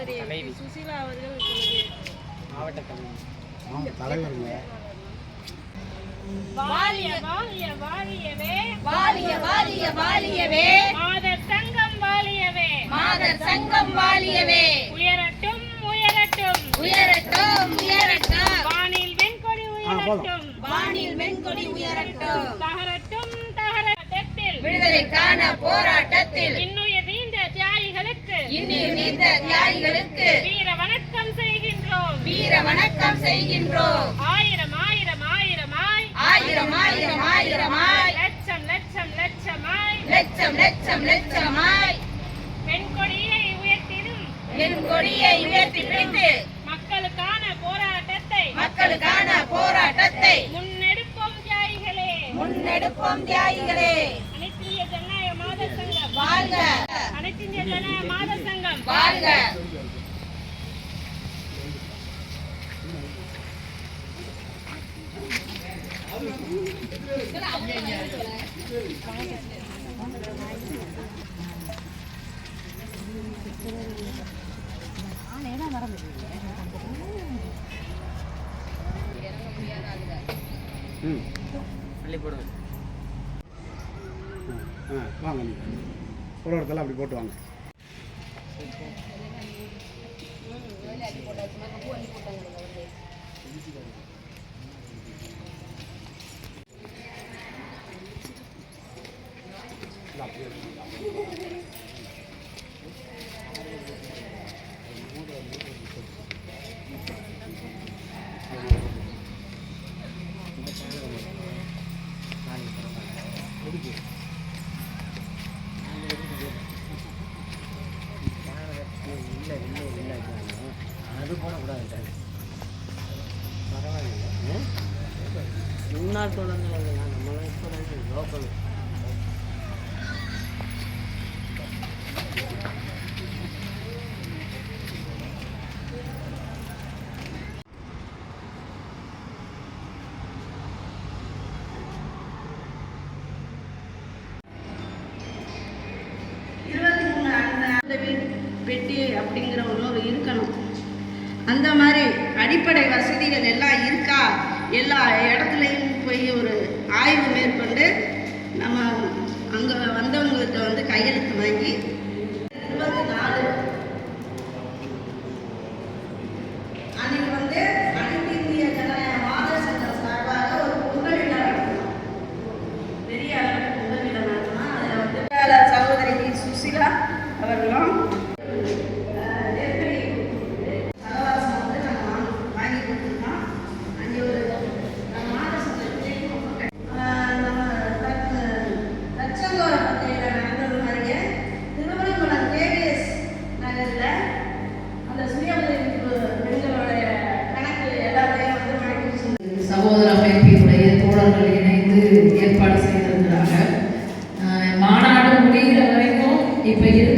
சகோதரி தலைவி. சுசீலா அவர்கள் மாவட்ட தலைவர் தலைவருங்க. வாலிய வாலிய வாலியவே. மாதர் சங்கம் வாழியவே மாதர் சங்கம் வாலியவே. உயரட்டும் உயரட்டும். உயரட்டும் உயரட்டும். வானில் வெண்கொடி உயரட்டும். வானில் வெண்கொடி உயரட்டும். தகரட்டும் தகரட்டத்தில் விடுதலைக்கான போராட்டத்தில் இன்னுயிர் தியாகிகளுக்கு வீர வணக்கம் செய்கின்றோம். வீர வணக்கம் செய்கின்றோம். ஆயிரம் ஆயிரம் ஆயிரமாய் ஆயிரம் ஆயிரம் ஆயிரமாய் லட்சம் லட்சம் லட்சமாய் லட்சம் லட்சம் லட்சமாய் பெண்கொடியை உயர்த்திடும். என் கொடியை உயர்த்தி பிடித்து ம். அள்ளி போடுவேன் ஆ வாங்க நீங்கள் ஒரு இடத்துல அப்படி போட்டு வாங்க இல்லை இல்லை இல்லை அது போடக்கூடாது பரவாயில்ல முன்னாள் தொடர்ந்து நம்மளாம் இப்போ லோக்கல் பெட்டி அப்படிங்கிற ஒன்று இருக்கணும். அந்த மாதிரி அடிப்படை வசதிகள் எல்லாம் இருக்கா? எல்லா இடத்துலையும் போய் ஒரு ஆய்வு மேற்கொண்டு நம்ம அங்கே வந்தவங்கள்ட்ட வந்து கையெழுத்து வாங்கி இருபத்தி நாலு அன்னைக்கு ஏற்பாடு செய்திருக்கிறாங்க. மாநாடு முடிகிற வரைக்கும் இப்போ இருக்க